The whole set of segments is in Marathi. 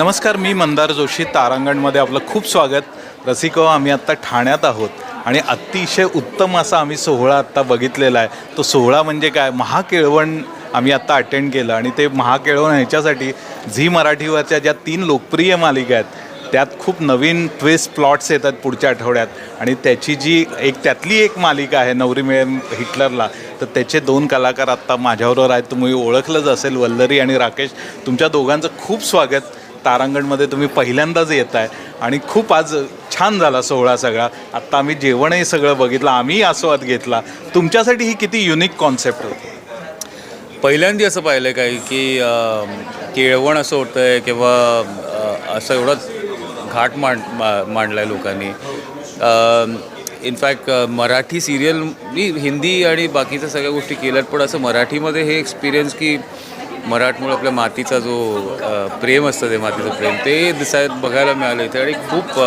नमस्कार मी मंदार जोशी तारांगणमध्ये आपलं खूप स्वागत. रसिको आम्ही आत्ता ठाण्यात आहोत आणि अतिशय उत्तम असा आम्ही सोहळा आत्ता बघितलेला आहे. तो सोहळा म्हणजे काय? महाकेळवण आम्ही आत्ता अटेंड केलं आणि ते महाकेळवण ह्याच्यासाठी झी मराठीवरच्या ज्या तीन लोकप्रिय मालिका आहेत त्यात खूप नवीन ट्विस्ट प्लॉट्स येतात पुढच्या आठवड्यात. आणि त्याची जी एक त्यातली एक मालिका आहे नवरी मिळेल हिटलरला तर त्याचे दोन कलाकार आत्ता माझ्याबरोबर आहेत. तुम्ही ओळखलंच असेल वल्लरी आणि राकेश. तुमच्या दोघांचं खूप स्वागत. तारांगणमध्ये तुम्ही पहिल्यांदाच येत आहे आणि खूप आज छान झाला सोहळा सगळा. आत्ता आम्ही जेवणही सगळं बघितलं आम्ही आस्वाद घेतला. तुमच्यासाठी ही किती युनिक कॉन्सेप्ट होती? पहिल्यांदा असं पाहिलं काय की केळवण असं होतं आहे किंवा असं एवढं घाट मांड मा मांडला आहे लोकांनी इनफॅक्ट मराठी सिरियल मी हिंदी आणि बाकीच्या सगळ्या गोष्टी केल्यात पण असं मराठीमध्ये हे एक्सपिरियन्स की मराठमोळ आपल्या मातीचा जो प्रेम असतं ते मातीचं प्रेम ते दिसाय बघायला मिळालं इथे. आणि खूप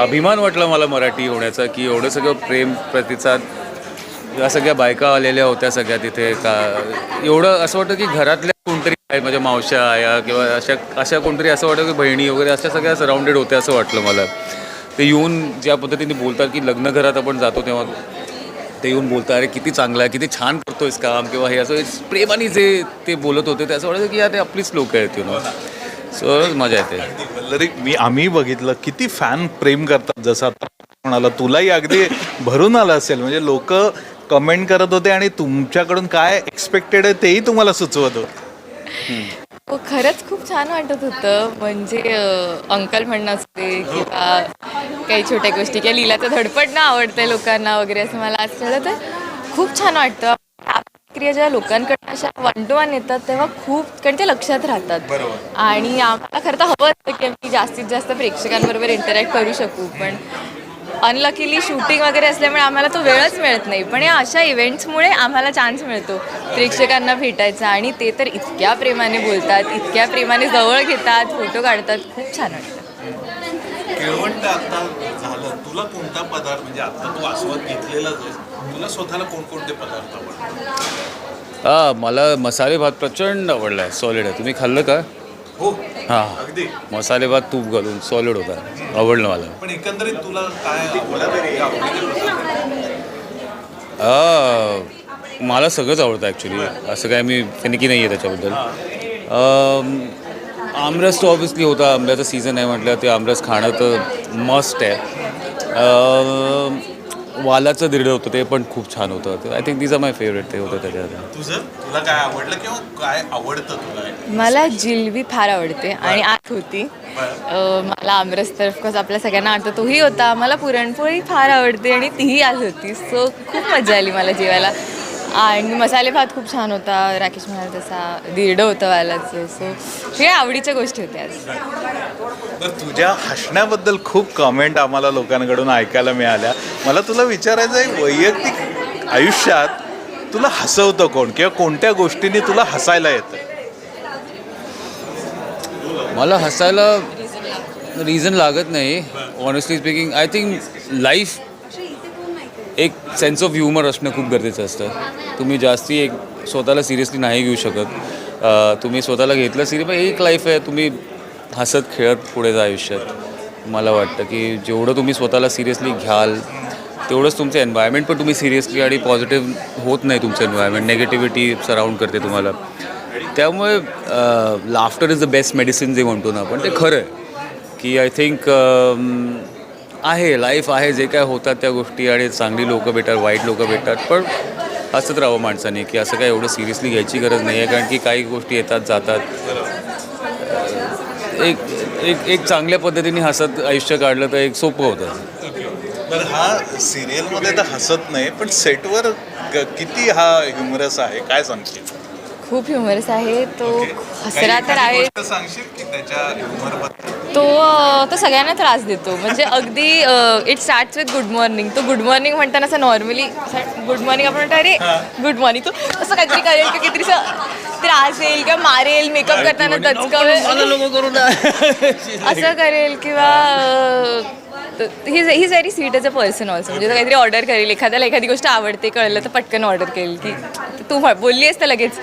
अभिमान वाटला मला मराठी होण्याचा की एवढं सगळं प्रेम प्रतिसाद या सगळ्या बायका आलेल्या होत्या सगळ्या तिथे का एवढं असं वाटतं की घरातल्या कोणतरी आहे माझ्या मावश्या आया किंवा अशा अशा कोणतरी असं वाटतं की बहिणी वगैरे अशा सगळ्या सराउंडेड होत्या असं वाटलं मला. ते येऊन ज्या पद्धतीने बोलतात की लग्न घरात आपण जातो तेव्हा ते येऊन बोलतात अरे किती चांगलं आहे किती छान करतोयस काम किंवा हे। असं प्रेमाने जे ते बोलत होते ते असं वाटतं की यार ते आपलीच लोक आहेत यु नो सो मजा येते. वल्लरी मी आम्ही बघितलं किती फॅन प्रेम करतात. जसं आता म्हणाला तुलाही अगदी भरून आलं असेल. म्हणजे लोक कमेंट करत होते आणि तुमच्याकडून काय एक्सपेक्टेड आहे तेही तुम्हाला सुचवत होते. हो खरंच खूप छान वाटत होतं. म्हणजे अं, अंकल म्हणणं असते किंवा काही छोट्या गोष्टी किंवा लिलाचं धडपडणं आवडतंय लोकांना वगैरे असं मला आज कळलं तर खूप छान वाटतं. क्रिया जेव्हा लोकांकडनं अशा वन टू वन येतात तेव्हा खूप कारण ते लक्षात राहतात. आणि आम्हाला खरं तर हवं असतं की आम्ही जास्तीत जास्त प्रेक्षकांबरोबर इंटरॅक्ट करू शकू पण अनलकीली शूटिंग वगैरे असल्यामुळे आम्हाला तो वेळच मिळत नाही. पण या अशा इव्हेंट्समुळे आम्हाला चान्स मिळतो प्रेक्षकांना भेटायचा आणि ते तर इतक्या प्रेमाने बोलतात इतक्या प्रेमाने जवळ घेतात फोटो काढतात. खूप छान वाटतं. केळवंट आता झालं. तुला कोणता पदार्थ म्हणजे आता तू आस्वाद घेतलेलाच आहे तुला स्वतःला कोणकोणते पदार्थ आवडतात? हां मला मसाले भात प्रचंड आवडला आहे सॉलिड आहे. तुम्ही खाल्लं का? हो. हां. अगदी. मसाले भात तूप घालून सॉलिड होता. आवडलं मला. पण एकंदरीत तुला काय मला सगळंच आवडतं ॲक्च्युली असं काय मी फिनिकी नाही आहे त्याच्याबद्दल आमरस तो ऑब्विसली होता आंब्याचा सीझन आहे म्हटलं ते आमरस खाणं तर मस्ट आहे. वालाचं दिरडं होतं ते पण खूप छान होतं. I think these are my favourite ते होतं त्याच्यात. तुझं? तुला काय आवडलं किंवा काय आवडतं तुला? मला जिलबी फार आवडते आणि आत होती. अं, मला आमरस तर ऑफकोर्स आपल्या सगळ्यांना आवडतो. तोही होता. मला पुरणपोळी फार आवडते आणि तीही आज होती. सो खूप मजा आली मला जेवायला. आणि मसाले भात खूप छान होता राकेश म्हणाल तसा. दिरडं होतं वालाचं सो हे आवडीच्या गोष्टी होत्या आज. तर तुझ्या हसण्याबद्दल खूप कमेंट आम्हाला लोकांकडून ऐकायला मिळाल्या. मला तुला विचारायचं आहे वैयक्तिक आयुष्यात तुला हसवतं कोण? किंवा कोणत्या गोष्टींनी तुला हसायला येतं? मला हसायला रिझन लागत नाही honestly speaking I think life एक सेन्स ऑफ ह्युमर असणं खूप गरजेचं असतं. तुम्ही जास्ती एक स्वतःला सिरियसली नाही घेऊ शकत. तुम्ही स्वतःला घेतलं सिरियस म्हणजे एक लाईफ आहे. तुम्ही हसत खेळत पुढे जा आयुष्यात. मला वाटतं की जेवढं तुम्ही स्वतःला सिरियसली घ्याल तेवढंच तुमचं एन्व्हायरमेंट पण तुम्ही सिरियसली आणि पॉझिटिव्ह होत नाही तुमचं एन्व्हायरमेंट नेगेटिव्हिटी सराउंड करते तुम्हाला. त्यामुळे laughter is the best medicine जे म्हणतो ना आपण ते खरं आहे. की आय थिंक आहे लाईफ आहे जे काय होतात त्या गोष्टी आणि चांगली लोकं भेटतात वाईट लोकं भेटतात. पण हसत राहावं माणसाने की असं काय एवढं सिरियसली घ्यायची गरज नाही आहे कारण की काही गोष्टी येतात जातात. एक एक एक चांगल्या पद्धतीने हसत आयुष्य काढलं तर एक सोपं होतं. तर हा सिरियलमध्ये तर हसत नाही पण सेटवर किती हा ह्युमरस आहे? काय सांगशील? खूप ह्युमरस आहे. तो हसरा तर आहे. तो तो सगळ्यांना त्रास देतो. म्हणजे अगदी it starts with good morning तो गुड मॉर्निंग म्हणताना असं नॉर्मली गुड मॉर्निंग आपण म्हणतो अरे गुड मॉर्निंग तो असं काहीतरी करेल की काहीतरी त्रास येईल किंवा मारेल मेकअप करताना दचकवेल. असं करेल किंवा तर he he is very sweet as a person also म्हणजे तो काहीतरी ऑर्डर करेल एखाद्याला एखादी गोष्ट आवडते कळलं तर पटकन ऑर्डर करेल की तू बोलली आहेस तर लगेच.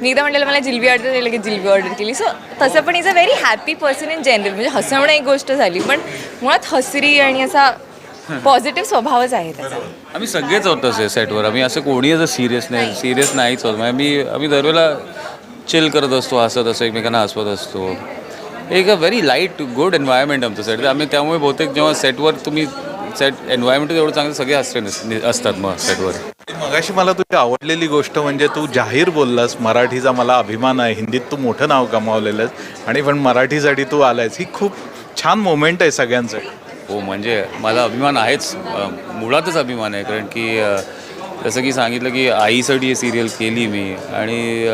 मी एकदा म्हटलेलं मला जिलबी ऑर्डर केली लगेच जिलबी ऑर्डर केली. सो तसं पण is a very happy person in general म्हणजे हसवणं एक गोष्ट झाली पण मुळात हसरी आणि असा पॉझिटिव्ह स्वभावच आहे त्याचा. आम्ही सगळेच आहोत तसे सेटवर आम्ही असं कोणी असं सिरियस नाही सिरियस नाहीच होत. म्हणजे आम्ही आम्ही दरवेळेला चिल करत असतो हसत असतो एकमेकांना हसवत असतो. एक a very light good environment आमचं सेट आम्ही त्यामुळे बहुतेक जेव्हा सेटवर तुम्ही सेट एन्व्हायरमेंट एवढं चांगलं सगळे नस- असतात मग सेटवर मगाशी मला तुझी आवडलेली गोष्ट म्हणजे तू जाहीर बोललास मराठीचा मला अभिमान आहे. हिंदीत तू मोठं नाव कमावलेलं आहेस आणि पण मराठीसाठी तू आलायस. ही खूप छान मोमेंट आहे सगळ्यांचं. हो म्हणजे मला अभिमान आहेच. मुळातच अभिमान आहे. कारण की जसं की सांगितलं की आईसाठी ही सिरियल केली मी. आणि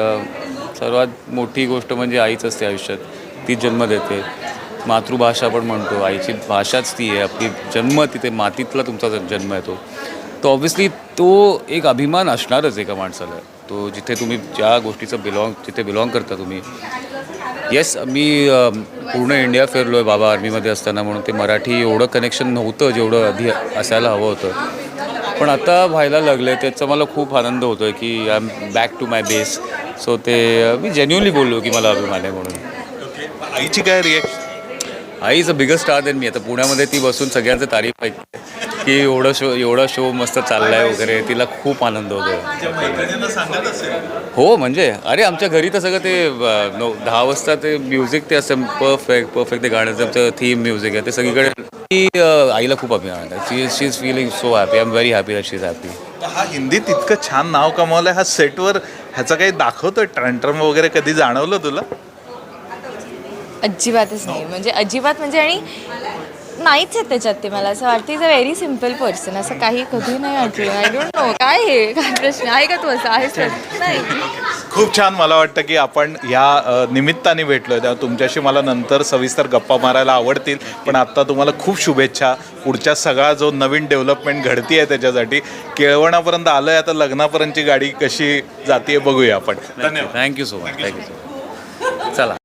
सर्वात मोठी गोष्ट म्हणजे आईच असते आयुष्यात. ती जन्म देते. मातृभाषा पण म्हणतो आईची भाषाच ती आहे आपली जन्म तिथे मातीतला तुमचा जन्म येतो तो. ऑब्व्हियसली तो एक अभिमान असणारच एका माणसाला. तो जिथे तुम्ही ज्या गोष्टीचं बिलॉंग जिथे बिलॉंग करता तुम्ही. येस मी पूर्ण इंडिया फिरलो आहे बाबा आर्मीमध्ये असताना म्हणून. ते मराठी एवढं कनेक्शन नव्हतं जेवढं आधी असायला हवं होतं. पण आता व्हायला लागलं आहे त्याचा मला खूप आनंद होतो आहे की I am back to my base so ते मी जेन्युअनली बोललो की मला अभिमान आहे म्हणून. आईची काय reaction I is a bigger star then मी आता पुण्यामध्ये ती बसून सगळ्यांचं तारीफ ऐकते. की एवढं शो एवढा शो मस्त चाललाय वगैरे. तिला खूप आनंद होतो हो म्हणजे. अरे आमच्या घरी तर सगळं ते नऊ दहा वाजता ते म्युझिक ते असं परफेक्ट परफेक्ट ते गाण्याचं आमचं थीम म्युझिक आहे ते सगळीकडे. ती आईला खूप अभिमान आहे. She she is feeling so happy I am very happy she is happy हा हिंदीत इतकं छान नाव कमावलंय हा सेटवर ह्याचा काही दाखवतोय? ट्रँट्रम वगैरे कधी जाणवलं तुला? अजिबातच नाही. म्हणजे अजिबात म्हणजे आणि नाहीच आहे त्याच्यात ते मला असं वाटतं. Is a very simple person असं काही कधी नाही वाटलं. आय डोंट नो काय हे? काय प्रश्न? आहे का तू असं? आहेस तर नाही. खूप छान. मला वाटतं की आपण या निमित्ताने भेटलोय. तेव्हा तुमच्याशी मला नंतर सविस्तर गप्पा मारायला आवडतील. पण आत्ता तुम्हाला खूप शुभेच्छा. पुढच्या सगळा जो नवीन डेव्हलपमेंट घडती आहे त्याच्यासाठी केळवणापर्यंत आलं आहे आता लग्नापर्यंतची गाडी कशी जाते बघूया आपण. धन्यवाद. Thank you so much thank you so much चला.